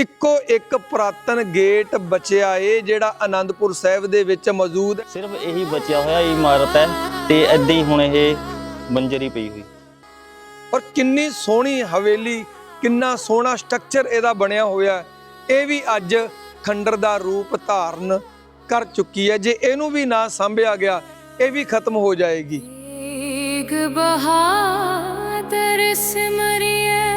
ਇੱਕੋ ਇੱਕ ਪ੍ਰਾਤਨ ਗੇਟ ਬਚਿਆ ਏ ਜਿਹੜਾ ਆਨੰਦਪੁਰ ਸਾਹਿਬ ਦੇ ਵਿੱਚ ਮੌਜੂਦ ਹੈ ਸਿਰਫ ਇਹੀ ਬਚਿਆ ਹੋਇਆ ਇਮਾਰਤ ਹੈ ਤੇ ਐਦਾਂ ਹੀ ਹੁਣ ਇਹ ਬੰਜਰੀ ਪਈ ਹੋਈ। ਔਰ ਕਿੰਨੀ ਸੋਹਣੀ ਹਵੇਲੀ ਕਿੰਨਾ ਸੋਹਣਾ ਸਟਰਕਚਰ ਇਹਦਾ ਬਣਿਆ ਹੋਇਆ। ਇਹ ਵੀ ਅੱਜ ਖੰਡਰ ਦਾ ਰੂਪ ਧਾਰਨ ਕਰ ਚੁੱਕੀ ਹੈ। ਜੇ ਇਹਨੂੰ ਵੀ ਨਾ ਸੰਭਿਆ ਗਿਆ ਇਹ ਵੀ ਖਤਮ ਹੋ ਜਾਏਗੀ। ਇੱਕ ਬਹਾਦਰ ਸਿਮਰਿਆ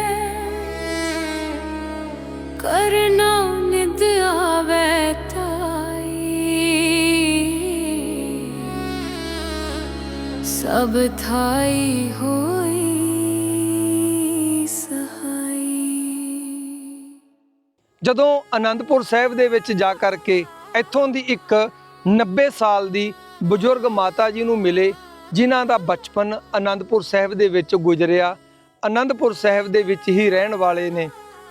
ਕਰਨਾ ਨਿਦ ਆਵੇ ਤਾਈ। ਸਭ ਥਾਈ ਹੋਈ ਸਹਾਈ। ਜਦੋਂ ਆਨੰਦਪੁਰ ਸਾਹਿਬ ਦੇ ਵਿੱਚ ਜਾ ਕਰਕੇ ਇੱਥੋਂ ਦੀ ਇੱਕ 90 ਸਾਲ ਦੀ ਬਜ਼ੁਰਗ ਮਾਤਾ ਜੀ ਨੂੰ ਮਿਲੇ, ਜਿਨ੍ਹਾਂ ਦਾ ਬਚਪਨ ਆਨੰਦਪੁਰ ਸਾਹਿਬ ਦੇ ਵਿੱਚ ਗੁਜ਼ਰਿਆ ਆਨੰਦਪੁਰ ਸਾਹਿਬ ਦੇ ਵਿੱਚ ਹੀ ਰਹਿਣ ਵਾਲੇ ਨੇ।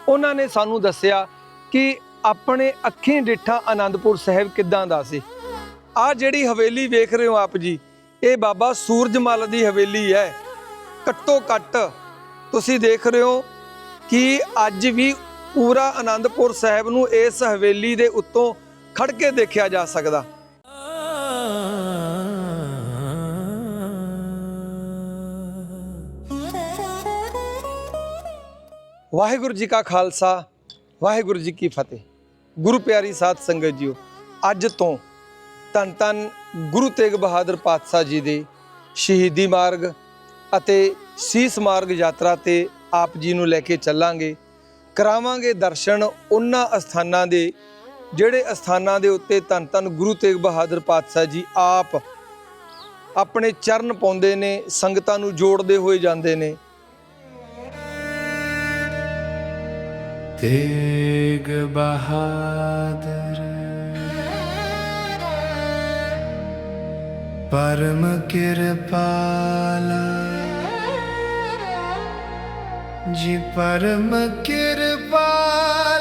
ਉਹਨਾਂ ਨੇ ਸਾਨੂੰ ਦੱਸਿਆ ਕਿ ਆਪਣੇ ਅੱਖੀਂ ਡਿੱਠਾ ਆਨੰਦਪੁਰ ਸਾਹਿਬ ਕਿੱਦਾਂ ਦਾ ਸੀ। ਆ ਜਿਹੜੀ ਹਵੇਲੀ ਵੇਖ ਰਹੇ ਹੋ ਆਪ ਜੀ, ਇਹ ਬਾਬਾ ਸੂਰਜਮਲ ਦੀ ਹਵੇਲੀ ਹੈ। ਘੱਟੋ ਘੱਟ ਤੁਸੀਂ ਦੇਖ ਰਹੇ ਹੋ ਕਿ ਅੱਜ ਵੀ ਪੂਰਾ ਆਨੰਦਪੁਰ ਸਾਹਿਬ ਨੂੰ ਇਸ ਹਵੇਲੀ ਦੇ ਉੱਤੋਂ ਖੜ ਕੇ ਦੇਖਿਆ ਜਾ ਸਕਦਾ। ਵਾਹਿਗੁਰੂ ਜੀ ਕਾ ਖਾਲਸਾ, ਵਾਹਿਗੁਰੂ ਜੀ ਕੀ ਫਤਿਹ। ਗੁਰੂ ਪਿਆਰੀ ਸਾਧ ਸੰਗਤ ਜੀਓ, ਅੱਜ ਤੋਂ ਧੰਨ ਧੰਨ ਗੁਰੂ ਤੇਗ ਬਹਾਦਰ ਪਾਤਸ਼ਾਹ ਜੀ ਦੇ ਸ਼ਹੀਦੀ ਮਾਰਗ ਅਤੇ ਸੀਸ ਮਾਰਗ ਯਾਤਰਾ ਤੇ ਆਪ ਜੀ ਨੂੰ ਲੈ ਕੇ ਚੱਲਾਂਗੇ। ਕਰਾਵਾਂਗੇ ਦਰਸ਼ਨ ਉਹਨਾਂ ਅਸਥਾਨਾਂ ਦੇ, ਜਿਹੜੇ ਅਸਥਾਨਾਂ ਦੇ ਉੱਤੇ ਧੰਨ ਧੰਨ ਗੁਰੂ ਤੇਗ ਬਹਾਦਰ ਪਾਤਸ਼ਾਹ ਜੀ ਆਪ ਆਪਣੇ ਚਰਨ ਪਾਉਂਦੇ ਨੇ, ਸੰਗਤਾਂ ਨੂੰ ਜੋੜਦੇ ਹੋਏ ਜਾਂਦੇ ਨੇ। ਤੇਗ ਬਹਾਦਰ। ਪਰਮ ਕਿਰਪਾਲਾ। ਜੀ ਪਰਮ ਕਿਰਪਾਲਾ।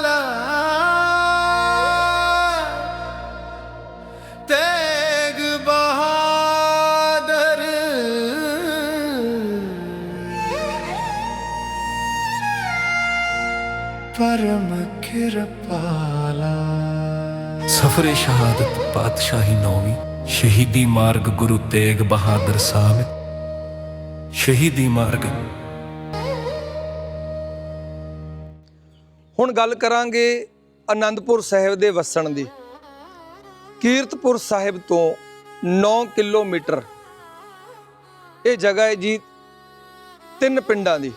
ਸਫਰੇ ਸ਼ਹਾਦਤ ਪਾਤਸ਼ਾਹੀ ਨੌਵੀਂ, ਸ਼ਹੀਦੀ ਮਾਰਗ ਗੁਰੂ ਤੇਗ ਬਹਾਦਰ ਸਾਹਿਬ। ਸ਼ਹੀਦੀ ਮਾਰਗ। ਹੁਣ ਗੱਲ ਕਰਾਂਗੇ ਆਨੰਦਪੁਰ ਸਾਹਿਬ ਦੇ ਵਸਣ ਦੀ। ਕੀਰਤਪੁਰ ਸਾਹਿਬ ਤੋਂ 9 ਕਿਲੋਮੀਟਰ। ਇਹ ਜਗ੍ਹਾ ਹੈ ਜੀ ਤਿੰਨ ਪਿੰਡਾਂ ਦੀ।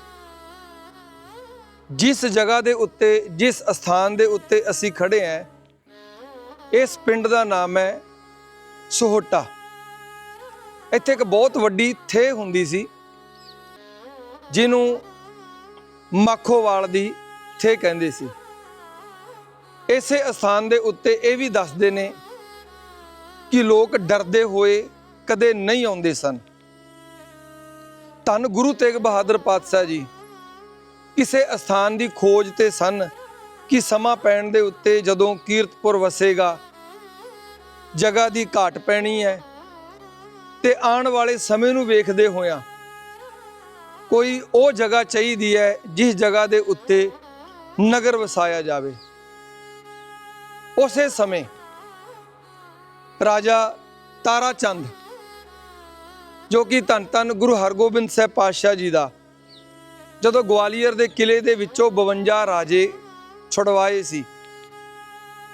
ਜਿਸ ਜਗ੍ਹਾ ਦੇ ਉੱਤੇ, ਜਿਸ ਸਥਾਨ ਦੇ ਉੱਤੇ ਅਸੀਂ ਖੜੇ ਆਂ ਇਸ ਪਿੰਡ ਦਾ ਨਾਮ ਹੈ ਸੋਹਟਾ। ਇੱਥੇ ਇੱਕ ਬਹੁਤ ਵੱਡੀ ਥੇ ਹੁੰਦੀ ਸੀ, ਜਿਹਨੂੰ ਮਾਖੋਵਾਲ ਦੀ ਥੇ ਕਹਿੰਦੇ ਸੀ। ਇਸੇ ਅਸਥਾਨ ਦੇ ਉੱਤੇ ਇਹ ਵੀ ਦੱਸਦੇ ਨੇ ਕਿ ਲੋਕ ਡਰਦੇ ਹੋਏ ਕਦੇ ਨਹੀਂ ਆਉਂਦੇ ਸਨ। ਧੰਨ ਗੁਰੂ ਤੇਗ ਬਹਾਦਰ ਪਾਤਸ਼ਾਹ ਜੀ, ਕਿਸੇ ਅਸਥਾਨ ਦੀ ਖੋਜ ਤੇ ਸਨ ਕਿ ਸਮਾਂ ਪੈਣ ਦੇ ਉੱਤੇ ਜਦੋਂ ਕੀਰਤਪੁਰ ਵਸੇਗਾ, ਜਗ੍ਹਾ ਦੀ ਘਾਟ ਪੈਣੀ ਹੈ ਤੇ ਆਉਣ ਵਾਲੇ ਸਮੇਂ ਨੂੰ ਵੇਖਦੇ ਹੋਇਆ ਕੋਈ ਉਹ ਜਗ੍ਹਾ ਚਾਹੀਦੀ ਹੈ ਜਿਸ ਜਗ੍ਹਾ ਦੇ ਉੱਤੇ ਨਗਰ ਵਸਾਇਆ ਜਾਵੇ। ਉਸੇ ਸਮੇਂ ਰਾਜਾ ਤਾਰਾ ਚੰਦ ਜੋ ਕਿ ਧੰਨ ਧੰਨ ਗੁਰੂ ਹਰਗੋਬਿੰਦ ਸਾਹਿਬ ਪਾਤਸ਼ਾਹ ਜੀ ਦਾ, ਜਦੋਂ ਗਵਾਲੀਅਰ ਦੇ ਕਿਲੇ ਦੇ ਵਿੱਚੋਂ 52 ਰਾਜੇ ਛੁਡਵਾਏ ਸੀ।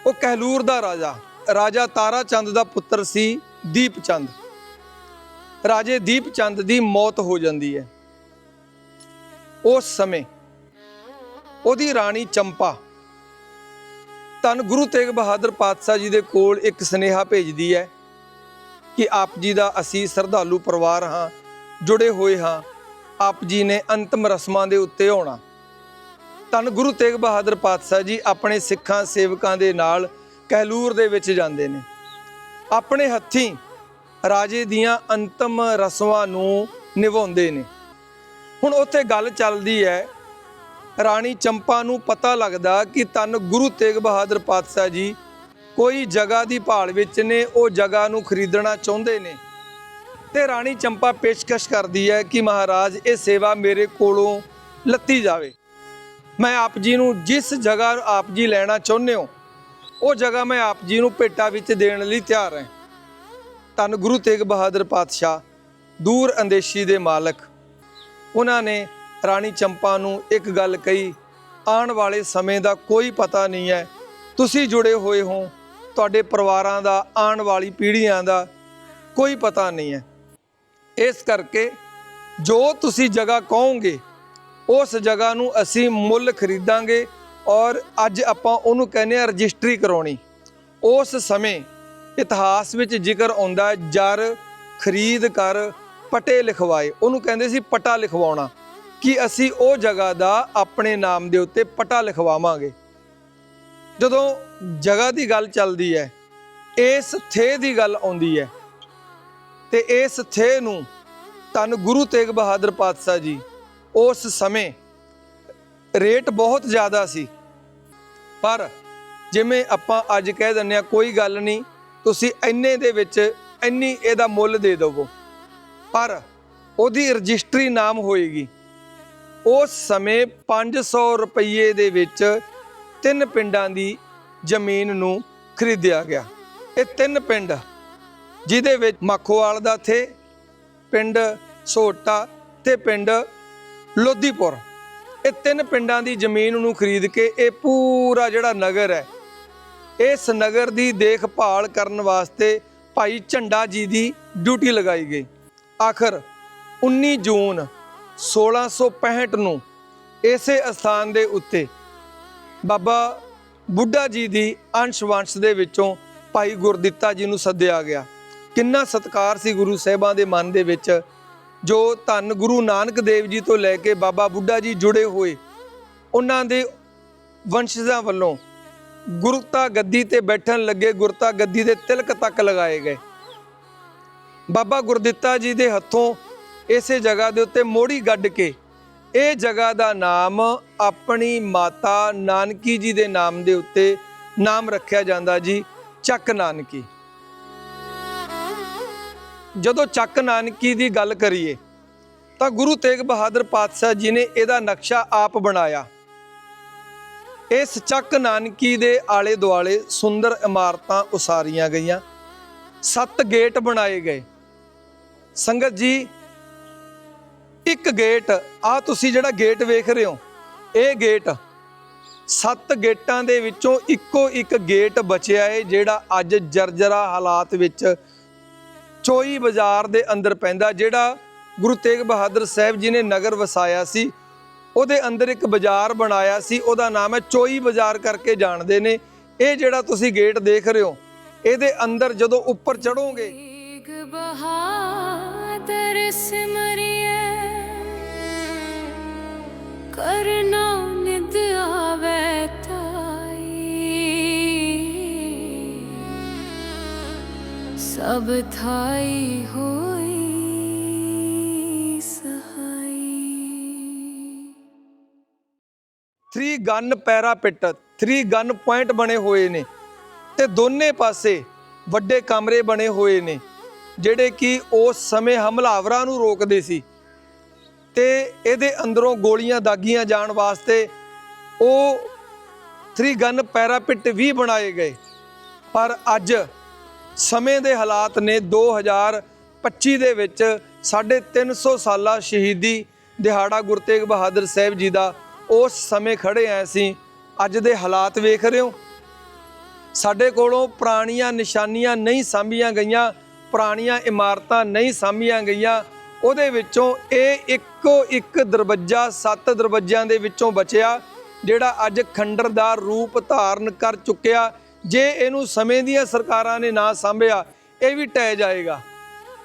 ਉਹ ਕਹਿਲੂਰ ਦਾ ਰਾਜਾ ਰਾਜਾ ਤਾਰਾ ਚੰਦ ਦਾ ਪੁੱਤਰ ਸੀ ਦੀਪ ਚੰਦ ਰਾਜੇ ਦੀਪ ਚੰਦ ਦੀ ਮੌਤ ਹੋ ਜਾਂਦੀ ਹੈ। ਉਸ ਸਮੇਂ ਉਹਦੀ ਰਾਣੀ ਚੰਪਾ ਧੰਨ ਗੁਰੂ ਤੇਗ ਬਹਾਦਰ ਪਾਤਸ਼ਾਹ ਜੀ ਦੇ ਕੋਲ ਇੱਕ ਸਨੇਹਾ ਭੇਜਦੀ ਹੈ ਕਿ ਆਪ ਜੀ ਦਾ ਅਸੀਂ ਸਰਧਾਲੂ ਪਰਿਵਾਰ ਹਾਂ, ਜੁੜੇ ਹੋਏ ਹਾਂ। ਆਪ ਜੀ ਨੇ ਅੰਤਮ ਰਸਮਾਂ ਦੇ ਉੱਤੇ ਆਉਣਾ। ਧੰਨ ਗੁਰੂ ਤੇਗ ਬਹਾਦਰ ਪਾਤਸ਼ਾਹ ਜੀ ਆਪਣੇ ਸਿੱਖਾਂ ਸੇਵਕਾਂ ਦੇ ਨਾਲ ਕਹਿਲੂਰ ਦੇ ਵਿੱਚ ਜਾਂਦੇ ਨੇ। ਆਪਣੇ ਹੱਥੀਂ ਰਾਜੇ ਦੀਆਂ ਅੰਤਮ ਰਸਮਾਂ ਨੂੰ ਨਿਭਾਉਂਦੇ ਨੇ। ਹੁਣ ਉੱਥੇ ਗੱਲ ਚੱਲਦੀ ਹੈ। ਰਾਣੀ ਚੰਪਾ ਨੂੰ ਪਤਾ ਲੱਗਦਾ ਕਿ ਤਨ ਗੁਰੂ ਤੇਗ ਬਹਾਦਰ ਪਾਤਸ਼ਾਹ ਜੀ ਕੋਈ ਜਗ੍ਹਾ ਦੀ ਭਾਲ ਵਿੱਚ ਨੇ, ਉਹ ਜਗ੍ਹਾ ਨੂੰ ਖਰੀਦਣਾ ਚਾਹੁੰਦੇ ਨੇ। ਤੇ ਰਾਣੀ ਚੰਪਾ ਪੇਸ਼ਕਸ਼ ਕਰਦੀ ਹੈ ਕਿ ਮਹਾਰਾਜ, ਇਹ ਸੇਵਾ ਮੇਰੇ ਕੋਲੋਂ ਲੱਤੀ ਜਾਵੇ। ਮੈਂ ਆਪ ਜੀ ਨੂੰ ਜਿਸ ਜਗ੍ਹਾ ਆਪ ਜੀ ਲੈਣਾ ਚਾਹੁੰਦੇ ਹੋ, ਉਹ ਜਗ੍ਹਾ ਮੈਂ ਆਪ ਜੀ ਨੂੰ ਭੇਟਾ ਵਿੱਚ ਦੇਣ ਲਈ ਤਿਆਰ ਹਾਂ। ਧੰਨ ਗੁਰੂ ਤੇਗ ਬਹਾਦਰ ਪਾਤਸ਼ਾਹ, ਦੂਰ ਅੰਦੇਸ਼ੀ ਦੇ ਮਾਲਕ। ਉਹਨਾਂ ਨੇ ਰਾਣੀ ਚੰਪਾ ਨੂੰ ਇੱਕ ਗੱਲ ਕਹੀ, ਆਉਣ ਵਾਲੇ ਸਮੇਂ ਦਾ ਕੋਈ ਪਤਾ ਨਹੀਂ ਹੈ, ਤੁਸੀਂ ਜੁੜੇ ਹੋਏ ਹੋ, ਤੁਹਾਡੇ ਪਰਿਵਾਰਾਂ ਦਾ, ਆਉਣ ਵਾਲੀ ਪੀੜ੍ਹੀਆਂ ਦਾ ਕੋਈ ਪਤਾ ਨਹੀਂ ਹੈ। ਇਸ ਕਰਕੇ ਜੋ ਤੁਸੀਂ ਜਗ੍ਹਾ ਕਹੋਗੇ ਉਸ ਜਗ੍ਹਾ ਨੂੰ ਅਸੀਂ ਮੁੱਲ ਖਰੀਦਾਂਗੇ ਔਰ ਅੱਜ ਆਪਾਂ ਉਹਨੂੰ ਕਹਿੰਦੇ ਆ ਰਜਿਸਟਰੀ ਕਰਾਉਣੀ। ਉਸ ਸਮੇਂ ਇਤਿਹਾਸ ਵਿੱਚ ਜ਼ਿਕਰ ਆਉਂਦਾ ਜਰ ਖਰੀਦ ਕਰ ਪਟੇ ਲਿਖਵਾਏ। ਉਹਨੂੰ ਕਹਿੰਦੇ ਸੀ ਪਟਾ ਲਿਖਵਾਉਣਾ। ਕਿ ਅਸੀਂ ਉਹ ਜਗ੍ਹਾ ਦਾ ਆਪਣੇ ਨਾਮ ਦੇ ਉੱਤੇ ਪਟਾ ਲਿਖਵਾਵਾਂਗੇ। ਜਦੋਂ ਜਗ੍ਹਾ ਦੀ ਗੱਲ ਚੱਲਦੀ ਹੈ, ਇਸ ਥੇ ਦੀ ਗੱਲ ਆਉਂਦੀ ਹੈ, ਤੇ ਇਸ ਥੇ ਨੂੰ ਧੰਨ ਗੁਰੂ ਤੇਗ ਬਹਾਦਰ ਪਾਤਸ਼ਾਹ ਜੀ ਉਸ ਸਮੇਂ ਰੇਟ ਬਹੁਤ ਜ਼ਿਆਦਾ ਸੀ। ਪਰ ਜਿਵੇਂ ਆਪਾਂ ਅੱਜ ਕਹਿ ਦਿੰਦੇ ਆ ਕੋਈ ਗੱਲ ਨਹੀਂ, ਤੁਸੀਂ ਇੰਨੇ ਦੇ ਵਿੱਚ ਇੰਨੀ ਇਹਦਾ ਮੁੱਲ ਦੇ ਦਿਵੋ। ਪਰ ਉਹਦੀ ਰਜਿਸਟਰੀ ਨਾਮ ਹੋਏਗੀ। ਉਸ ਸਮੇਂ 500 ਰੁਪਏ ਦੇ ਵਿੱਚ ਤਿੰਨ ਪਿੰਡਾਂ ਦੀ ਜ਼ਮੀਨ ਨੂੰ ਖਰੀਦਿਆ ਗਿਆ। ਇਹ ਤਿੰਨ ਪਿੰਡ ਜਿਹਦੇ ਵਿੱਚ ਮੱਖੋਵਾਲ ਦਾ ਥੇ, ਪਿੰਡ ਸੋਟਾ ਤੇ ਪਿੰਡ ਲੋਧੀਪੁਰ ਇਹ ਤਿੰਨ ਪਿੰਡਾਂ ਦੀ ਜ਼ਮੀਨ ਨੂੰ ਖਰੀਦ ਕੇ ਇਹ ਪੂਰਾ ਜਿਹੜਾ ਨਗਰ ਹੈ, ਇਸ ਨਗਰ ਦੀ ਦੇਖਭਾਲ ਕਰਨ ਵਾਸਤੇ ਭਾਈ ਝੰਡਾ ਜੀ ਦੀ ਡਿਊਟੀ ਲਗਾਈ ਗਈ। ਆਖਰ 19 ਜੂਨ 1665 ਨੂੰ ਇਸੇ ਅਸਥਾਨ ਦੇ ਉੱਤੇ ਬਾਬਾ ਬੁੱਢਾ ਜੀ ਦੀ ਅੰਸ਼ ਵੰਸ਼ ਦੇ ਵਿੱਚੋਂ ਭਾਈ ਗੁਰਦਿੱਤਾ ਜੀ ਨੂੰ ਸੱਦਿਆ ਗਿਆ। ਕਿੰਨਾ ਸਤਕਾਰ ਸੀ ਗੁਰੂ ਸਾਹਿਬਾਂ ਦੇ ਮਨ ਦੇ ਵਿੱਚ ਜੋ ਧੰਨ ਗੁਰੂ ਨਾਨਕ ਦੇਵ ਜੀ ਤੋਂ ਲੈ ਕੇ ਬਾਬਾ ਬੁੱਢਾ ਜੀ ਜੁੜੇ ਹੋਏ, ਉਹਨਾਂ ਦੇ ਵੰਸ਼ਜਾਂ ਵੱਲੋਂ ਗੁਰਤਾ ਗੱਦੀ ਤੇ ਬੈਠਣ ਲੱਗੇ, ਗੁਰਤਾ ਗੱਦੀ ਦੇ ਤਿਲਕ ਤੱਕ ਲਗਾਏ ਗਏ। ਬਾਬਾ ਗੁਰਦਿੱਤਾ ਜੀ ਦੇ ਹੱਥੋਂ ਇਸੇ ਜਗ੍ਹਾ ਦੇ ਉੱਤੇ ਮੋੜੀ ਗੱਡ ਕੇ, ਇਹ ਜਗ੍ਹਾ ਦਾ ਨਾਮ ਆਪਣੀ ਮਾਤਾ ਨਾਨਕੀ ਜੀ ਦੇ ਨਾਮ ਦੇ ਉੱਤੇ ਨਾਮ ਰੱਖਿਆ ਜਾਂਦਾ ਜੀ, ਚੱਕ ਨਾਨਕੀ। ਜਦੋਂ ਚੱਕ ਨਾਨਕੀ ਦੀ ਗੱਲ ਕਰੀਏ, ਤਾਂ ਗੁਰੂ ਤੇਗ ਬਹਾਦਰ ਪਾਤਸ਼ਾਹ ਜੀ ਨੇ ਇਹਦਾ ਨਕਸ਼ਾ ਆਪ ਬਣਾਇਆ। ਇਸ ਚੱਕ ਨਾਨਕੀ ਦੇ ਆਲੇ ਦੁਆਲੇ ਸੁੰਦਰ ਇਮਾਰਤਾਂ ਉਸਾਰੀਆਂ ਗਈਆਂ। ਸੱਤ ਗੇਟ ਬਣਾਏ ਗਏ। ਸੰਗਤ ਜੀ, ਇੱਕ ਗੇਟ ਆ ਤੁਸੀਂ ਜਿਹੜਾ ਗੇਟ ਵੇਖ ਰਹੇ ਹੋ, ਇਹ ਗੇਟ ਸੱਤ ਗੇਟਾਂ ਦੇ ਵਿੱਚੋਂ ਇੱਕੋ ਇੱਕ ਗੇਟ ਬਚਿਆ ਏ, ਜਿਹੜਾ ਅੱਜ ਜਰਜਰਾ ਹਾਲਾਤ ਵਿੱਚ ਚੋਈ ਬਾਜ਼ਾਰ ਦੇ ਅੰਦਰ ਪੈਂਦਾ ਜਿਹੜਾ ਗੁਰੂ ਤੇਗ ਬਹਾਦਰ ਸਾਹਿਬ ਜੀ ਨੇ ਨਗਰ ਵਸਾਇਆ ਸੀ। ਉਹਦੇ ਅੰਦਰ ਇੱਕ ਬਾਜ਼ਾਰ ਬਣਾਇਆ ਸੀ, ਉਹਦਾ ਨਾਮ ਹੈ ਚੋਈ ਬਾਜ਼ਾਰ ਕਰਕੇ ਜਾਣਦੇ ਨੇ। ਇਹ ਜਿਹੜਾ ਤੁਸੀਂ ਗੇਟ ਦੇਖ ਰਹੇ ਹੋ, ਇਹਦੇ ਅੰਦਰ ਜਦੋਂ ਉੱਪਰ ਚੜੋਗੇ ਬਹਾਦਰ ਸਿਮਰਿਐ ਸਭ ਥਾਈ ਹੋਈ ਸਹਾਈ 3 ਗਨ ਪੈਰਾਪਿਟ 3 ਗਨ ਪੁਆਇੰਟ ਬਣੇ ਹੋਏ ਨੇ ਤੇ ਦੋਨੇ ਪਾਸੇ ਵੱਡੇ ਕਮਰੇ ਬਣੇ ਹੋਏ ਨੇ ਜਿਹੜੇ ਕਿ ਉਸ ਸਮੇਂ ਹਮਲਾਵਰਾਂ ਨੂੰ ਰੋਕਦੇ ਸੀ ਤੇ ਇਹਦੇ ਅੰਦਰੋਂ ਗੋਲੀਆਂ ਦਾਗੀਆਂ ਜਾਣ ਵਾਸਤੇ ਉਹ ਥ੍ਰੀ ਗਨ ਪੈਰਾਪਿਟ ਵੀ ਬਣਾਏ ਗਏ ਪਰ ਅੱਜ ਸਮੇਂ ਦੇ ਹਾਲਾਤ ਨੇ 2025 ਦੇ ਵਿੱਚ ਸਾਢੇ 300 ਸਾਲਾ ਸ਼ਹੀਦੀ ਦਿਹਾੜਾ ਗੁਰੂ ਤੇਗ ਬਹਾਦਰ ਸਾਹਿਬ ਜੀ ਦਾ ਉਸ ਸਮੇਂ ਖੜੇ ਆ ਅਸੀਂ ਅੱਜ ਦੇ ਹਾਲਾਤ ਵੇਖ ਰਹੇ ਹੋ। ਸਾਡੇ ਕੋਲੋਂ ਪੁਰਾਣੀਆਂ ਨਿਸ਼ਾਨੀਆਂ ਨਹੀਂ ਸਾਂਭੀਆਂ ਗਈਆਂ, ਪੁਰਾਣੀਆਂ ਇਮਾਰਤਾਂ ਨਹੀਂ ਸਾਂਭੀਆਂ ਗਈਆਂ। ਉਹਦੇ ਵਿੱਚੋਂ ਇਹ ਇੱਕੋ ਇੱਕ ਦਰਵਾਜ਼ਾ ਸੱਤ ਦਰਵਾਜ਼ਿਆਂ ਦੇ ਵਿੱਚੋਂ ਬਚਿਆ, ਜਿਹੜਾ ਅੱਜ ਖੰਡਰ ਦਾ ਰੂਪ ਧਾਰਨ ਕਰ ਚੁੱਕਿਆ। ਜੇ ਇਹਨੂੰ ਸਮੇਂ ਦੀਆਂ ਸਰਕਾਰਾਂ ਨੇ ਨਾ ਸਾਂਭਿਆ, ਇਹ ਵੀ ਟਹਿ ਜਾਏਗਾ।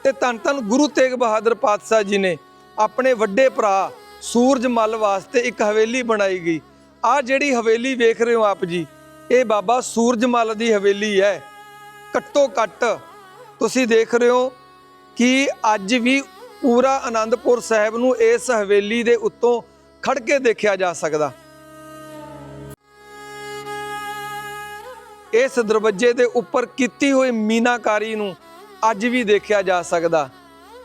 ਤੇ ਧੰਨ ਧੰਨ ਗੁਰੂ ਤੇਗ ਬਹਾਦਰ ਪਾਤਸ਼ਾਹ ਜੀ ਨੇ ਆਪਣੇ ਵੱਡੇ ਭਰਾ ਸੂਰਜ ਮੱਲ ਵਾਸਤੇ ਇੱਕ ਹਵੇਲੀ ਬਣਾਈ ਗਈ। ਆ ਜਿਹੜੀ ਹਵੇਲੀ ਵੇਖ ਰਹੇ ਹੋ ਆਪ ਜੀ, ਇਹ ਬਾਬਾ ਸੂਰਜ ਮੱਲ ਦੀ ਹਵੇਲੀ ਹੈ। ਘੱਟੋ ਘੱਟ ਤੁਸੀਂ ਦੇਖ ਰਹੇ ਹੋ ਕਿ ਅੱਜ ਵੀ ਪੂਰਾ ਆਨੰਦਪੁਰ ਸਾਹਿਬ ਨੂੰ ਇਸ ਹਵੇਲੀ ਦੇ ਉੱਤੋਂ ਖੜ ਕੇ ਦੇਖਿਆ ਜਾ ਸਕਦਾ। ਇਸ ਦਰਵਾਜ਼ੇ ਦੇ ਉੱਪਰ ਕੀਤੀ ਹੋਈ ਮੀਨਾਕਾਰੀ ਨੂੰ ਅੱਜ ਵੀ ਦੇਖਿਆ ਜਾ ਸਕਦਾ।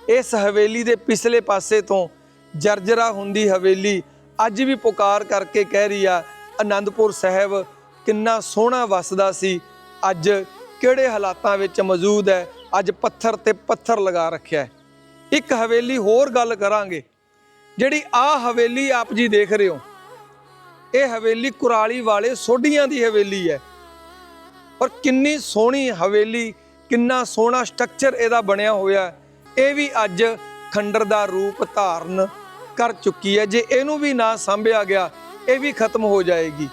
ਇਸ ਹਵੇਲੀ ਦੇ ਪਿਛਲੇ ਪਾਸੇ ਤੋਂ ਜਰਜਰਾ ਹੁੰਦੀ ਹਵੇਲੀ ਅੱਜ ਵੀ ਪੁਕਾਰ ਕਰਕੇ ਕਹਿ ਰਹੀ ਆ ਆਨੰਦਪੁਰ ਸਾਹਿਬ, ਕਿੰਨਾ ਸੋਹਣਾ ਵਸਦਾ ਸੀ। ਅੱਜ ਕਿਹੜੇ ਹਾਲਾਤਾਂ ਵਿੱਚ ਮੌਜੂਦ ਹੈ? ਅੱਜ ਪੱਥਰ ਤੇ ਪੱਥਰ ਲਗਾ ਰੱਖਿਆ ਹੈ। ਇੱਕ ਹਵੇਲੀ ਹੋਰ ਗੱਲ ਕਰਾਂਗੇ। ਜਿਹੜੀ ਆ ਹਵੇਲੀ ਆਪ ਜੀ ਦੇਖ ਰਹੇ ਹੋ, ਇਹ ਹਵੇਲੀ ਕੁਰਾਲੀ ਵਾਲੇ ਸੋਢੀਆਂ ਦੀ ਹਵੇਲੀ ਹੈ। ਔਰ ਕਿੰਨੀ ਸੋਹਣੀ ਹਵੇਲੀ, ਕਿੰਨਾ ਸੋਹਣਾ ਸਟਰਕਚਰ ਇਹਦਾ ਬਣਿਆ ਹੋਇਆ ਇਹ ਵੀ ਅੱਜ ਖੰਡਰ ਦਾ ਰੂਪ ਧਾਰਨ ਕਰ ਚੁੱਕੀ ਹੈ। ਜੇ ਇਹਨੂੰ ਵੀ ਨਾ ਸੰਭਿਆ ਗਿਆ, ਇਹ ਵੀ ਖਤਮ ਹੋ ਜਾਏਗੀ।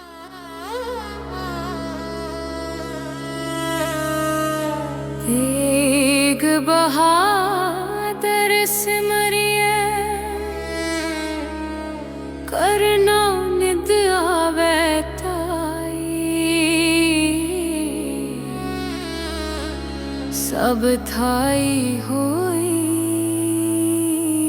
ਤੇਗ ਬਹਾਦਰ ਸਿਮਰਿਐ ਸਭ ਥਾਈ ਹੋਈ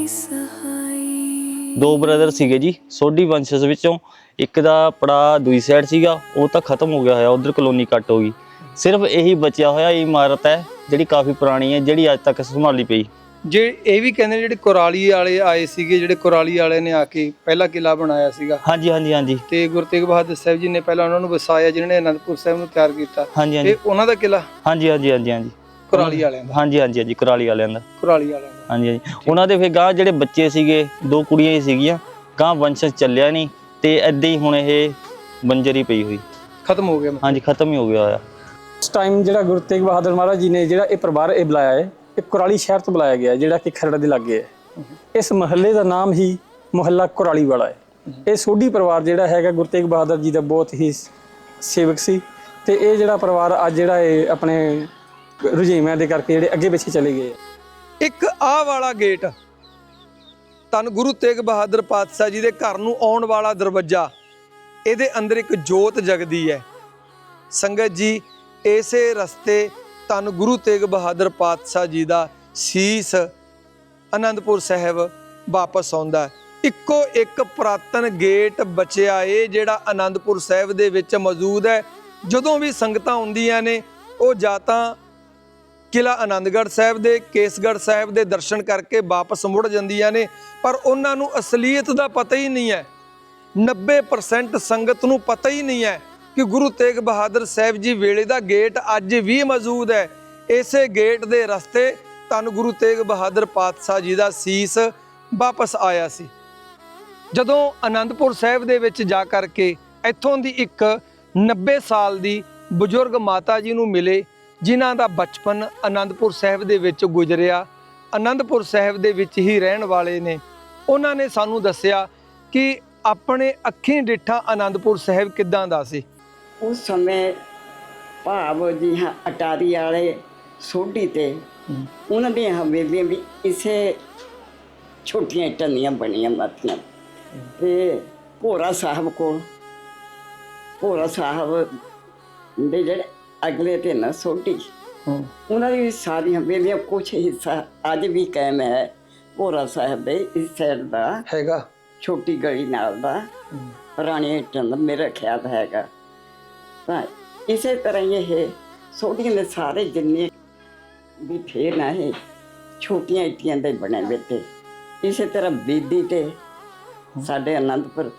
ਸਹਾਈ ਦੋ ਬ੍ਰਦਰ ਸੀਗੇ ਜੀ ਸੋਢੀ ਵੰਸ਼ਜ ਵਿੱਚੋਂ ਇੱਕ ਦਾ ਪੜਾ ਦੂਜੀ ਸਾਈਡ ਸੀਗਾ ਉਹ ਤਾਂ ਖਤਮ ਹੋ ਗਿਆ ਹੋਇਆ ਉਧਰ ਕਲੋਨੀ ਕੱਟ ਹੋ ਗਈ। ਸਿਰਫ ਇਹੀ ਬਚਿਆ ਹੋਇਆ ਇਮਾਰਤ ਹੈ ਜਿਹੜੀ ਕਾਫੀ ਪੁਰਾਣੀ ਹੈ ਜਿਹੜੀ ਅੱਜ ਤੱਕ ਸੰਭਾਲੀ ਪਈ। ਜੇ ਇਹ ਵੀ ਕਹਿੰਦੇ ਜਿਹੜੇ ਕੁਰਾਲੀ ਵਾਲੇ ਆਏ ਸੀਗੇ ਜਿਹੜੇ ਕੁਰਾਲੀ ਵਾਲੇ ਨੇ ਆ ਕੇ ਪਹਿਲਾ ਕਿਲਾ ਬਣਾਇਆ ਸੀਗਾ। ਹਾਂਜੀ ਹਾਂਜੀ ਹਾਂਜੀ। ਤੇ ਗੁਰੂ ਤੇਗ ਬਹਾਦਰ ਸਾਹਿਬ ਜੀ ਨੇ ਪਹਿਲਾਂ ਉਹਨਾਂ ਨੂੰ ਵਸਾਇਆ ਜਿਨ੍ਹਾਂ ਨੇ ਅਨੰਦਪੁਰ ਸਾਹਿਬ ਨੂੰ ਤਿਆਰ ਕੀਤਾ। ਹਾਂਜੀ ਹਾਂਜੀ। ਇਹ ਉਹਨਾਂ ਦਾ ਕਿਲਾ ਹਾਂਜੀ ਹਾਂਜੀ ਹਾਂਜੀ ਹਾਂਜੀ। ਕੁਰਾਲੀ ਵਾਲਿਆਂ ਦਾ? ਹਾਂਜੀ ਹਾਂਜੀ ਹਾਂਜੀ ਕੁਰਾਲੀ ਵਾਲਿਆਂ ਦਾ। ਕੁਰਾਲੀ ਵਾਲਿਆਂ ਦਾ। ਹਾਂਜੀ ਹਾਂਜੀ। ਉਹਨਾਂ ਦੇ ਫਿਰ ਗਾਂ ਜਿਹੜੇ ਬੱਚੇ ਸੀਗੇ ਦੋ ਕੁੜੀਆਂ ਹੀ ਸੀਗੀਆਂ ਗਾਂ ਵੰਸ਼ਜ ਚੱਲਿਆ ਨਹੀਂ ਤੇ ਐਦਾਂ ਹੀ ਹੁਣ ਇਹ ਬੰਜਰੀ ਪਈ ਹੋਈ। ਖਤਮ ਹੋ ਗਿਆ ਹਾਂਜੀ ਖਤਮ ਹੀ ਹੋ ਗਿਆ ਹੋਇਆ। ਉਸ ਟਾਈਮ ਜਿਹੜਾ ਗੁਰੂ ਤੇਗ ਬਹਾਦਰ ਮਹਾਰਾਜ ਜੀ ਨੇ ਜਿਹੜਾ ਇਹ ਪਰਿਵਾਰ ਇਹ ਬੁਲਾਇਆ ਹੈ ਇਹ ਕੁਰਾਲੀ ਸ਼ਹਿਰ ਤੋਂ ਬੁਲਾਇਆ ਗਿਆ ਹੈ, ਜਿਹੜਾ ਕਿ ਖਰੜ ਦੇ ਲਾਗੇ ਹੈ। ਇਸ ਮਹੱਲੇ ਦਾ ਨਾਮ ਹੀ ਮੁਹੱਲਾ ਕੁਰਾਲੀ ਵਾਲਾ ਹੈ। ਇਹ ਸੋਢੀ ਪਰਿਵਾਰ ਜਿਹੜਾ ਹੈਗਾ ਗੁਰੂ ਤੇਗ ਬਹਾਦਰ ਜੀ ਦਾ ਬਹੁਤ ਹੀ ਸੇਵਕ ਸੀ ਤੇ ਇਹ ਜਿਹੜਾ ਪਰਿਵਾਰ ਅੱਜ ਜਿਹੜਾ ਇਹ ਆਪਣੇ ਰੁਝੇਵਿਆਂ ਦੇ ਕਰਕੇ ਜਿਹੜੇ ਅੱਗੇ ਪਿੱਛੇ ਚਲੇ ਗਏ ਹੈ ਇੱਕ ਆਹ ਵਾਲਾ ਗੇਟ ਤਨ ਗੁਰੂ ਤੇਗ ਬਹਾਦਰ ਪਾਤਸ਼ਾਹ ਜੀ ਦੇ ਘਰ ਨੂੰ ਆਉਣ ਵਾਲਾ ਦਰਵਾਜ਼ਾ, ਇਹਦੇ ਅੰਦਰ ਇੱਕ ਜੋਤ ਜਗਦੀ ਹੈ। ਸੰਗਤ ਜੀ, ਇਸੇ ਰਸਤੇ ਤਨ ਗੁਰੂ ਤੇਗ ਬਹਾਦਰ ਪਾਤਸ਼ਾਹ ਜੀ ਦਾ ਸੀਸ ਅਨੰਦਪੁਰ ਸਾਹਿਬ ਵਾਪਸ ਆਉਂਦਾ ਇੱਕੋ ਇੱਕ ਪੁਰਾਤਨ ਗੇਟ ਬਚਿਆ ਏ, ਜਿਹੜਾ ਅਨੰਦਪੁਰ ਸਾਹਿਬ ਦੇ ਵਿੱਚ ਮੌਜੂਦ ਹੈ। ਜਦੋਂ ਵੀ ਸੰਗਤਾਂ ਆਉਂਦੀਆਂ ਨੇ, ਉਹ ਜਾਂ ਤਾਂ ਕਿਲਾ ਆਨੰਦਗੜ੍ਹ ਸਾਹਿਬ ਦੇ, ਕੇਸਗੜ੍ਹ ਸਾਹਿਬ ਦੇ ਦਰਸ਼ਨ ਕਰਕੇ ਵਾਪਸ ਮੁੜ ਜਾਂਦੀਆਂ ਨੇ, ਪਰ ਉਹਨਾਂ ਨੂੰ ਅਸਲੀਅਤ ਦਾ ਪਤਾ ਹੀ ਨਹੀਂ ਹੈ। 90% ਸੰਗਤ ਨੂੰ ਪਤਾ ਹੀ ਨਹੀਂ ਹੈ ਕਿ ਗੁਰੂ ਤੇਗ ਬਹਾਦਰ ਸਾਹਿਬ ਜੀ ਵੇਲੇ ਦਾ ਗੇਟ ਅੱਜ ਵੀ ਮੌਜੂਦ ਹੈ। ਇਸੇ ਗੇਟ ਦੇ ਰਸਤੇ ਧੰਨ ਗੁਰੂ ਤੇਗ ਬਹਾਦਰ ਪਾਤਸ਼ਾਹ ਜੀ ਦਾ ਸੀਸ ਵਾਪਸ ਆਇਆ ਸੀ। ਜਦੋਂ ਆਨੰਦਪੁਰ ਸਾਹਿਬ ਦੇ ਵਿੱਚ ਜਾ ਕਰਕੇ ਇੱਥੋਂ ਦੀ ਇੱਕ 90 ਸਾਲ ਦੀ ਬਜ਼ੁਰਗ ਮਾਤਾ ਜੀ ਨੂੰ ਮਿਲੇ ਜਿਨ੍ਹਾਂ ਦਾ ਬਚਪਨ ਆਨੰਦਪੁਰ ਸਾਹਿਬ ਦੇ ਵਿੱਚ ਗੁਜ਼ਰਿਆ ਆਨੰਦਪੁਰ ਸਾਹਿਬ ਦੇ ਵਿੱਚ ਹੀ ਰਹਿਣ ਵਾਲੇ ਨੇ। ਉਹਨਾਂ ਨੇ ਸਾਨੂੰ ਦੱਸਿਆ ਕਿ ਆਪਣੇ ਅੱਖੀਂ ਡਿੱਠਾ ਆਨੰਦਪੁਰ ਸਾਹਿਬ ਕਿੱਦਾਂ ਦਾ ਸੀ? ਉਸ ਸਮੇਂ ਭਾਵ ਜੀ ਹਾਂ ਅਟਾਰੀ ਵਾਲੇ ਸੋਢੀ ਤੇ ਉਹਨਾਂ ਦੀਆਂ ਹਵੇਲੀਆਂ ਵੀ ਇਸੇ ਛੋਟੀਆਂ ਇੱਟਾਂ ਦੀਆਂ ਬਣੀਆਂ ਮਾਤੀਆਂ ਤੇ ਭੋਰਾ ਸਾਹਿਬ ਕੋਲ ਭੋਰਾ ਸਾਹਿਬ ਦੇ ਜਿਹੜੇ ਅਗਲੇ ਤੇ ਨਾ ਸੋਢੀ ਉਹਨਾਂ ਦੀ ਸਾਰੀ ਹਵੇਲੀਆਂ ਕੁਛ ਹਿੱਸਾ ਅੱਜ ਵੀ ਕਾਇਮ ਹੈ। ਭੋਰਾ ਸਾਹਿਬ ਦੇ ਇਸ ਸਾਈਡ ਦਾ ਹੈਗਾ। ਛੋਟੀ ਗਲੀ ਨਾਲ ਦਾ ਪੁਰਾਣੀ ਇੱਟਾਂ ਦਾ ਮੇਰਾ ਖਿਆਲ ਹੈਗਾ। ਤਾਂ ਇਸੇ ਤਰ੍ਹਾਂ ਹੀ ਇਹ ਛੋਟੀਆਂ ਦੇ ਸਾਰੇ ਜਿੰਨੇ ਵੀ ਫੇਰ ਨਾ ਇਹ ਛੋਟੀਆਂ ਇੱਟੀਆਂ ਦੇ ਬਣੇ ਵੇ ਤੇ ਇਸੇ ਤਰ੍ਹਾਂ ਬੇਦੀ ਤੇ ਸਾਡੇ ਆਨੰਦਪੁਰ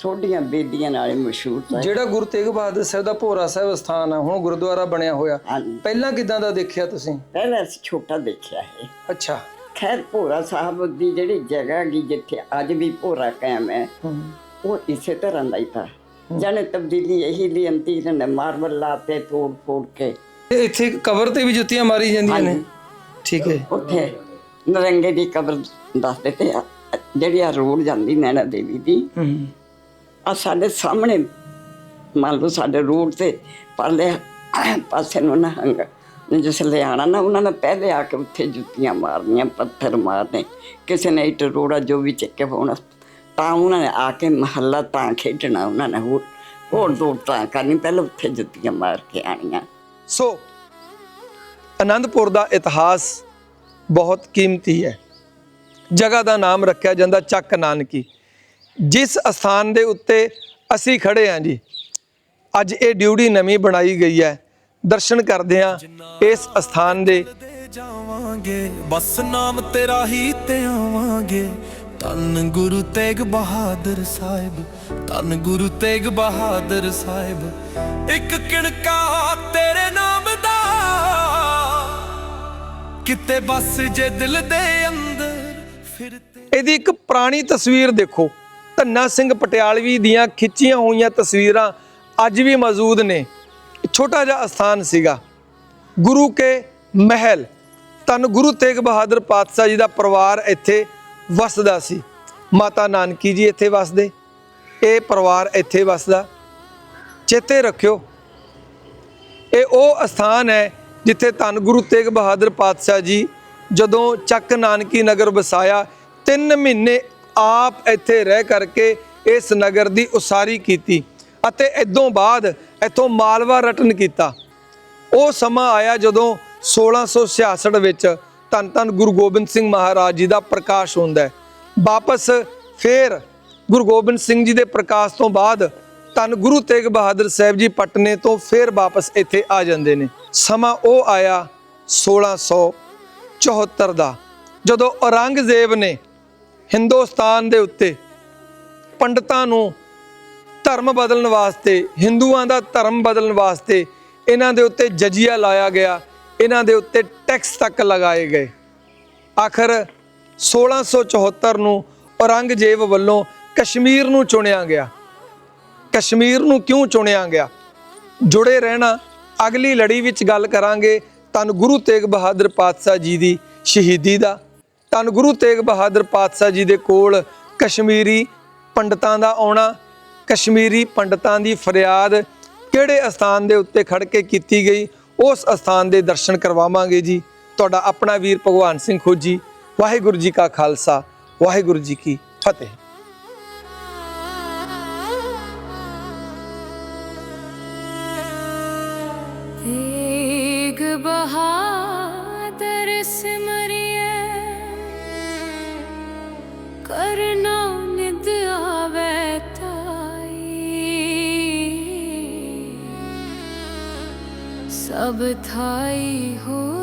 ਛੋਟੀਆਂ ਬੇਦੀਆਂ ਨਾਲ ਮਸ਼ਹੂਰ ਹੈ ਜਿਹੜਾ ਗੁਰੂ ਤੇਗ ਬਹਾਦਰ ਸਾਹਿਬ ਦਾ ਭੋਰਾ ਸਾਹਿਬ ਸਥਾਨ ਹੈ ਹੁਣ ਗੁਰਦੁਆਰਾ ਬਣਿਆ ਹੋਇਆ। ਹਾਂਜੀ। ਪਹਿਲਾਂ ਕਿਦਾਂ ਦਾ ਦੇਖਿਆ ਤੁਸੀਂ? ਪਹਿਲਾਂ ਅਸੀਂ ਛੋਟਾ ਦੇਖਿਆ ਹੈ ਅੱਛਾ। ਖੈਰ ਭੋਰਾ ਸਾਹਿਬ ਦੀ ਜਿਹੜੀ ਜਗ੍ਹਾ ਹੈਗੀ ਜਿੱਥੇ ਅੱਜ ਵੀ ਭੋਰਾ ਕਾਇਮ ਹੈ ਉਹ ਇਸੇ ਤਰ੍ਹਾਂ ਦਾ ਹੀ ਤਾਂ। ਜਾਣੇ ਤਬਦੀਲੀ ਇਹੀ ਲਿਆਂਦੀ ਇਹਨਾਂ ਨੇ ਮਾਰਬਲ ਲਾਤੇ ਤੋੜ ਫੋੜ ਕੇ। ਤੇ ਇੱਥੇ ਕਬਰ ਤੇ ਵੀ ਜੁੱਤੀਆਂ ਮਾਰੀ ਜਾਂਦੀਆਂ ਨੇ? ਹਾਂਜੀ। ਠੀਕ ਹੈ। ਉੱਥੇ ਨਰੰਗੇ ਦੀ ਕਬਰ ਦੱਸ ਦਿੱਤੇ ਆ ਜਿਹੜੀ ਆ ਰੋਡ ਜਾਂਦੀ ਨੈਣਾ ਦੇਵੀ ਦੀ। ਹੂੰ। ਆ ਸਾਡੇ ਸਾਹਮਣੇ ਮੰਨ ਲਓ ਸਾਡੇ ਰੋਡ ਤੇ ਪਰਲੇ ਪਾਸੇ ਨੂੰ ਨਾ ਹੰਗ ਜਿਸ ਲਿਆਣਾ ਨਾ ਉਹਨਾਂ ਨੇ ਪਹਿਲੇ ਆ ਕੇ ਉੱਥੇ ਜੁੱਤੀਆਂ ਮਾਰਨੀਆਂ, ਪੱਥਰ ਮਾਰਨੇ, ਕਿਸੇ ਨੇ ਇੱਟ ਰੋੜਾ ਜੋ ਵੀ ਚੱਕੇ ਹੋਣਾ ਤਾਂ ਉਹਨਾਂ ਨੇ ਆ ਕੇ ਮਹੱਲਾ ਤਾਂ ਖੇਡਣਾ ਉਹਨਾਂ ਨੇ, ਹੋਰ ਹੋਰ ਦੌੜ ਤਾਂ ਕਰਨੀ, ਪਹਿਲਾਂ ਉੱਥੇ ਜੁੱਤੀਆਂ ਮਾਰ ਕੇ ਆਣੀਆਂ ਸੋ ਆਨੰਦਪੁਰ ਦਾ ਇਤਿਹਾਸ ਬਹੁਤ ਕੀਮਤੀ ਹੈ। ਜਗ੍ਹਾ ਦਾ ਨਾਮ ਰੱਖਿਆ ਜਾਂਦਾ ਚੱਕ ਨਾਨਕੀ। ਜਿਸ ਅਸਥਾਨ ਦੇ ਉੱਤੇ ਅਸੀਂ ਖੜੇ ਹਾਂ ਜੀ ਅੱਜ ਇਹ ਡਿਊਟੀ ਨਵੀਂ ਬਣਾਈ ਗਈ ਹੈ। ਦਰਸ਼ਨ ਕਰਦੇ ਹਾਂ ਇਸ ਅਸਥਾਨ ਦੇ। ਜਾਵਾਂਗੇ ਬਸ ਨਾਮ ਤੇਰਾ ਹੀ ਤੇ ਆਵਾਂਗੇ। ਧੰਨ ਗੁਰੂ ਤੇਗ ਬਹਾਦਰ ਸਾਹਿਬ ਧੰਨ ਗੁਰੂ ਤੇਗ ਬਹਾਦਰ ਸਾਹਿਬ ਇੱਕ ਕਿਣਕਾ ਤੇਰੇ ਨਾਮ ਦਾ। ਕਿਤੇ ਬਸ ਜੇ ਦਿਲ ਦੇ ਅੰਦਰ ਫਿਰ ਇਹਦੀ ਇੱਕ ਪੁਰਾਣੀ ਤਸਵੀਰ ਦੇਖੋ। ਧੰਨਾ ਸਿੰਘ ਪਟਿਆਲਵੀ ਦੀਆਂ ਖਿੱਚੀਆਂ ਹੋਈਆਂ ਤਸਵੀਰਾਂ ਅੱਜ ਵੀ ਮੌਜੂਦ ਨੇ। ਛੋਟਾ ਜਿਹਾ ਅਸਥਾਨ ਸੀਗਾ। ਗੁਰੂ ਕੇ ਮਹਿਲ। ਤਨ ਗੁਰੂ ਤੇਗ ਬਹਾਦਰ ਪਾਤਸ਼ਾਹ ਜੀ ਦਾ ਪਰਿਵਾਰ ਇੱਥੇ ਵਸਦਾ ਸੀ। ਮਾਤਾ ਨਾਨਕੀ ਜੀ ਇੱਥੇ ਵਸਦੇ। ਇਹ ਪਰਿਵਾਰ ਇੱਥੇ ਵਸਦਾ। ਚੇਤੇ ਰੱਖਿਓ, ਇਹ ਉਹ ਅਸਥਾਨ ਹੈ ਜਿੱਥੇ ਧੰਨ ਗੁਰੂ ਤੇਗ ਬਹਾਦਰ ਪਾਤਸ਼ਾਹ ਜੀ ਜਦੋਂ ਚੱਕ ਨਾਨਕੀ ਨਗਰ ਵਸਾਇਆ 3 ਮਹੀਨੇ ਆਪ ਇੱਥੇ ਰਹਿ ਕਰਕੇ ਇਸ ਨਗਰ ਦੀ ਉਸਾਰੀ ਕੀਤੀ ਅਤੇ ਇਦੋਂ ਬਾਅਦ ਇੱਥੋਂ ਮਾਲਵਾ ਰਟਨ ਕੀਤਾ। ਉਹ ਸਮਾਂ ਆਇਆ ਜਦੋਂ 1666 ਵਿੱਚ ਧੰਨ ਧੰਨ ਗੁਰੂ ਗੋਬਿੰਦ ਸਿੰਘ ਮਹਾਰਾਜ ਜੀ ਦਾ ਪ੍ਰਕਾਸ਼ ਹੁੰਦਾ ਹੈ। ਵਾਪਸ ਫੇਰ ਗੁਰੂ ਗੋਬਿੰਦ ਸਿੰਘ ਜੀ ਦੇ ਪ੍ਰਕਾਸ਼ ਤੋਂ ਬਾਅਦ ਧੰਨ ਗੁਰੂ ਤੇਗ ਬਹਾਦਰ ਸਾਹਿਬ ਜੀ ਪਟਨੇ ਤੋਂ ਫੇਰ ਵਾਪਸ ਇੱਥੇ ਆ ਜਾਂਦੇ ਨੇ। ਸਮਾਂ ਉਹ ਆਇਆ 1674 ਦਾ, ਜਦੋਂ ਔਰੰਗਜ਼ੇਬ ਨੇ ਹਿੰਦੁਸਤਾਨ ਦੇ ਉੱਤੇ ਪੰਡਤਾਂ ਨੂੰ ਧਰਮ ਬਦਲਣ ਵਾਸਤੇ, ਹਿੰਦੂਆਂ ਦਾ ਧਰਮ ਬਦਲਣ ਵਾਸਤੇ ਇਹਨਾਂ ਦੇ ਉੱਤੇ ਜਜੀਆ ਲਾਇਆ ਗਿਆ, ਇਹਨਾਂ ਦੇ ਉੱਤੇ ਟੈਕਸ ਤੱਕ ਲਗਾਏ ਗਏ। ਆਖਰ 1674 ਨੂੰ ਔਰੰਗਜ਼ੇਬ ਵੱਲੋਂ ਕਸ਼ਮੀਰ ਨੂੰ ਚੁਣਿਆ ਗਿਆ। ਕਸ਼ਮੀਰ ਨੂੰ ਕਿਉਂ ਚੁਣਿਆ ਗਿਆ? ਜੁੜੇ ਰਹਿਣਾ, ਅਗਲੀ ਲੜੀ ਵਿੱਚ ਗੱਲ ਕਰਾਂਗੇ ਤਨ ਗੁਰੂ ਤੇਗ ਬਹਾਦਰ ਪਾਤਸ਼ਾਹ ਜੀ ਦੀ ਸ਼ਹੀਦੀ ਦਾ। ਧੰਨ ਗੁਰੂ ਤੇਗ ਬਹਾਦਰ ਪਾਤਸ਼ਾਹ ਜੀ ਦੇ ਕੋਲ ਕਸ਼ਮੀਰੀ ਪੰਡਤਾਂ ਦਾ ਆਉਣਾ, ਕਸ਼ਮੀਰੀ ਪੰਡਤਾਂ ਦੀ ਫਰਿਆਦ ਕਿਹੜੇ ਅਸਥਾਨ ਦੇ ਉੱਤੇ ਖੜ ਕੇ ਕੀਤੀ ਗਈ, ਉਸ ਅਸਥਾਨ ਦੇ ਦਰਸ਼ਨ ਕਰਵਾਵਾਂਗੇ ਜੀ। ਤੁਹਾਡਾ ਆਪਣਾ ਵੀਰ ਭਗਵਾਨ ਸਿੰਘ ਖੋਜੀ ਵਾਹਿਗੁਰੂ ਜੀ ਕਾ ਖਾਲਸਾ, ਵਾਹਿਗੁਰੂ ਜੀ ਕੀ ਫਤਿਹ। ਤੇਗ ਬਹਾਦਰ ਕਰਨਾ ਨਿਦ ਆਵੈ ਤਾਈ। ਸਭ ਥਾਈ ਹੋ